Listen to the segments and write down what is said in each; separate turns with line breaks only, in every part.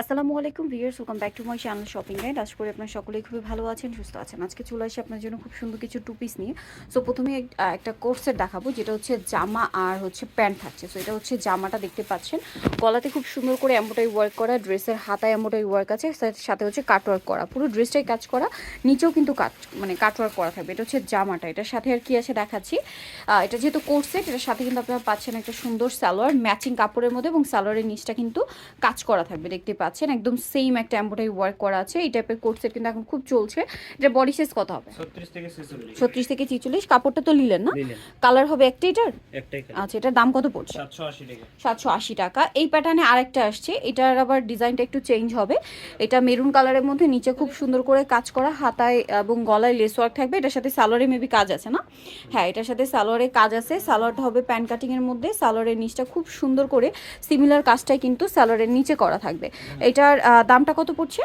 আসসালামু আলাইকুম viewers welcome back to my channel shopping guide আশা করি আপনারা সকলেই খুবই ভালো আছেন, সুস্থ আছেন। আজকে চলে আসি আপনার জন্য খুব সুন্দর কিছু টু পিস নিয়ে। সো প্রথমে একটা কোর্সের দেখাবো, যেটা হচ্ছে জামা আর হচ্ছে প্যান্ট থাকছে। সো এটা হচ্ছে জামাটা দেখতে পাচ্ছেন। গলাতে খুব সুন্দর করে এম্বোটারি ওয়ার্ক করা ড্রেসের হাতায় এম্বোটারি ওয়ার্ক আছে, সাথে- হচ্ছে কাটওয়ার্ক করা। পুরো ড্রেসটাই কাজ করা, নিচেও কিন্তু কাট মানে কাটওয়ার্ক করা থাকবে। এটা হচ্ছে জামাটা। এটার সাথে আর কি আছে দেখাচ্ছি। এটা যেহেতু কোর্সেট এটার সাথে কিন্তু আপনারা পাচ্ছেন একটা সুন্দর সালোয়ার ম্যাচিং কাপড়ের মধ্যে এবং সালোয়ারের নিচটা কিন্তু কাজ করা থাকবে, দেখতে পাচ্ছেন। একদম সেম একটা এম্বোটারি ওয়ার্ক করা আছে। এই টাইপের কোট সেট কিন্তু এখন খুব চলছে। এটা বডি সাইজ কত হবে?
ছত্রিশ থেকে ছেচল্লিশ।
কাপড়টা তো নিলেন না? কালার হবে একটা এটার?
একটাই
আচ্ছা এটার দাম কত পড়ছে?
সাতশো আশি টাকা।
এই প্যাটার্নে আরেকটা আসছে। এটার আবার ডিজাইনটা একটু চেঞ্জ হবে। এটা মেরুন কালারের মধ্যে নিচে খুব সুন্দর করে কাজ করা হাতায় এবং গলায় লেস ওয়ার্ক থাকবে। এটার সাথে সালোয়ারে মেবি কাজ আছে না? হ্যাঁ এটার সাথে সালোয়ারে কাজ আছে। সালোয়ারটা হবে প্যান কাটিংয়ের মধ্যে। সালোয়ারের নিচটা খুব সুন্দর করে সিমিলার কাজটাই কিন্তু সালোয়ারের নিচে করা থাকবে। এটার দামটা কত পড়ছে?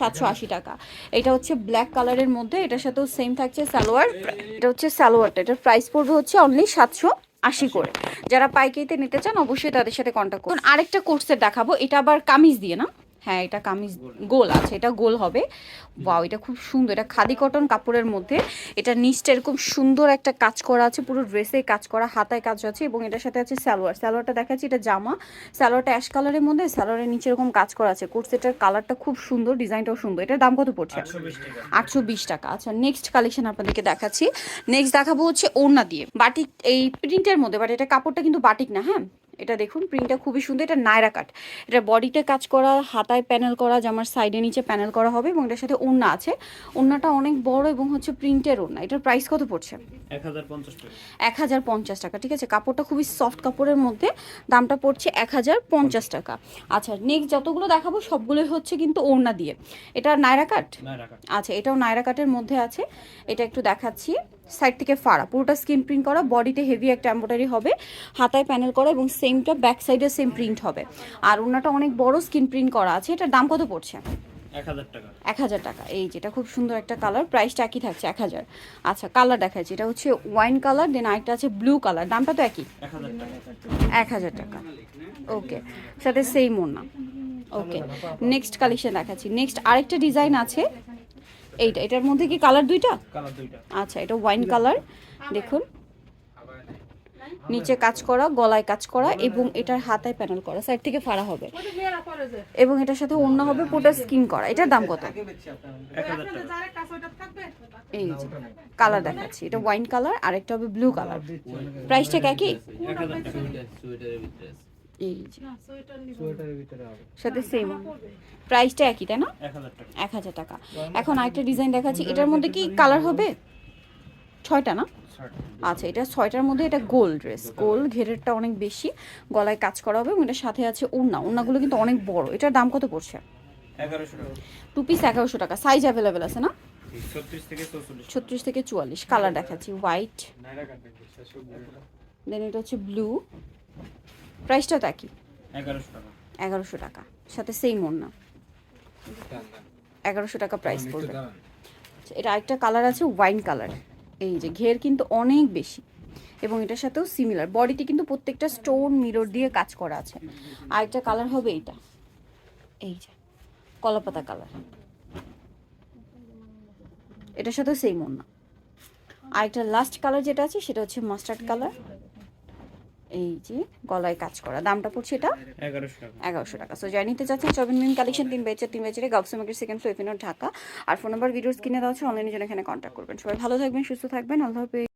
সাতশো আশি টাকা।
এটা হচ্ছে ব্ল্যাক কালারের মধ্যে এটার সাথেও সেম থাকছে সালোয়ার। এটা হচ্ছে সালোয়ারটা এটার প্রাইস পড়বে হচ্ছে অনলি সাতশো আশি করে। যারা পাইকারিতে নিতে চান অবশ্যই তাদের সাথে কন্ট্যাক্ট করুন। আরেকটা কোর্সের দেখাবো এটা আবার কামিজ দিয়ে না? হ্যাঁ এটা কামিজ গোল আছে, এটা গোল হবে। ওয়াও এটা খুব সুন্দর, এটা খাদি কটন কাপড়ের মধ্যে। এটা নিচটা এরকম সুন্দর একটা কাজ করা আছে, পুরো ড্রেসে কাজ করা, হাতায় কাজ আছে এবং এটার সাথে আছে সালোয়ার। সালোয়ারটা দেখাচ্ছি, এটা জামা। স্যালোয়ারটা অ্যাশ কালারের মধ্যে স্যালোয়ারের নিচে এরকম কাজ করা আছে। কোর্সেটার কালারটা খুব সুন্দর, ডিজাইনটাও সুন্দর। এটার দাম কত পড়ছে?
আটশো বিশ টাকা।
আচ্ছা নেক্সট কালেকশন আপনাদেরকে দেখাচ্ছি। নেক্সট দেখাবো হচ্ছে ওড়না দিয়ে। বাটিক এই প্রিন্টের মধ্যে বাট এটা কাপড়টা কিন্তু বাটিক না হ্যাঁ? এটা দেখুন প্রিন্টটা খুবই সুন্দর এটা নায়রা কাট এটা বডিতে কাজ করা হাতায় প্যানেল করা জামার সাইডে নিচে প্যানেল করা হবে এবং এটার সাথে ওড়না আছে। ওড়নাটা অনেক বড় এবং হচ্ছে প্রিন্টের ওড়না। এটার প্রাইস কত পড়ছে?
এক হাজার পঞ্চাশ টাকা।
ঠিক আছে? কাপড়টা খুবই সফট কাপড়ের মধ্যে দামটা পড়ছে এক হাজার পঞ্চাশ টাকা। আচ্ছা নেক্সট যতগুলো দেখাবো সবগুলোই হচ্ছে কিন্তু ওড়না দিয়ে। এটা নায়রা কাট আচ্ছা এটাও নায়রা কাটের মধ্যে আছে। এটা একটু দেখাচ্ছি। সাইড থেকে ফাড়া পুরোটা স্কিন প্রিন্ট করা বডিতে হেভি একটা এম্ব্রয়ডারি হবে। হাতায় প্যানেল করা এবং সেমটা ব্যাক সাইডে সেম প্রিন্ট হবে। আর ওনাটা অনেক বড় স্কিন প্রিন্ট করা আছে। এটার দাম কত পড়ছে?
এক হাজার টাকা।
এই যেটা খুব সুন্দর একটা কালার প্রাইসটা একই থাকছে এক হাজার। আচ্ছা কালার দেখাচ্ছি। এটা হচ্ছে ওয়াইন কালার দেন আরেকটা আছে ব্লু কালার দামটা তো একই?
এক হাজার টাকা।
ওকে সাথে সেম ওড়না। ওকে নেক্সট কালেকশন দেখাচ্ছি। নেক্সট আরেকটা ডিজাইন আছে। এইটা এটার মধ্যে কি কালার দুইটা? আচ্ছা এটা ওয়াইন কালার দেখুন। নিচে কাজ করা, গলায় কাজ করা এবং এটার হাতায় প্যানেল করা সাইড থেকে ফাড়া হবে। এবং এটার সাথে অন্য হবে পুরোটা স্কিন করা, এটার দাম কত? কালার দেখাচ্ছি, এটা ওয়াইন কালার আর একটা হবে ব্লু কালার প্রাইসটা একই? সাথে সেম প্রাইসটা একই, তাই না?
এক হাজার টাকা।
এখন আরেকটা ডিজাইন দেখাচ্ছি, এটার মধ্যে কি কালার হবে? ছয়টা না? আচ্ছা এটা ছয়টার মধ্যে এটা গোল ড্রেস। গোল ঘেরেরটা অনেক বেশি গলায় কাজ করা হবে এবং এটার সাথে আছে ওড়না। ওড়নাগুলো কিন্তু অনেক বড়। এটার দাম কত পড়ছে? টু পিস এগারোশো টাকা। সাইজ অ্যাভেলেবেল আছে না?
ছত্রিশ থেকে
চুয়াল্লিশ। কালার দেখাচ্ছি। হোয়াইট। দেন এটা হচ্ছে ব্লু। প্রাইসটা তো একই।
এগারোশো টাকা।
সাথে সেম ওড়না। এগারোশো টাকা প্রাইস পড়বে। আচ্ছা, এটা আরেকটা কালার আছে ওয়াইন কালার। এই যে ঘের কিন্তু অনেক বেশি। এবং এটার সাথেও সিমিলার বডিটি কিন্তু প্রত্যেকটা স্টোন মিরর দিয়ে কাজ করা আছে। আর একটা কালার হবে এইটা এই যে, কলাপাতা কালার এটার সাথেও সেম আর একটা লাস্ট কালার যেটা আছে, সেটা হচ্ছে মাস্টার্ড কালার এই যে গলায় কাজ করা। দামটা পড়ছে এটা?
এগারোশো টাকা।
সো যাই নিতে চাচ্ছেন চবিন মিন কালেকশন তিন বেচে তিন বেচে মার্কেট সেকেন্ড ফ্লোর ঢাকা। আর ফোন নাম্বার ভিডিওস কিনে দেওয়া হচ্ছে অনলাইনে জন্য এখানে কন্ট্যাক্ট করবেন। সবাই ভালো থাকবেন সুস্থ থাকবেন। আল্লাহ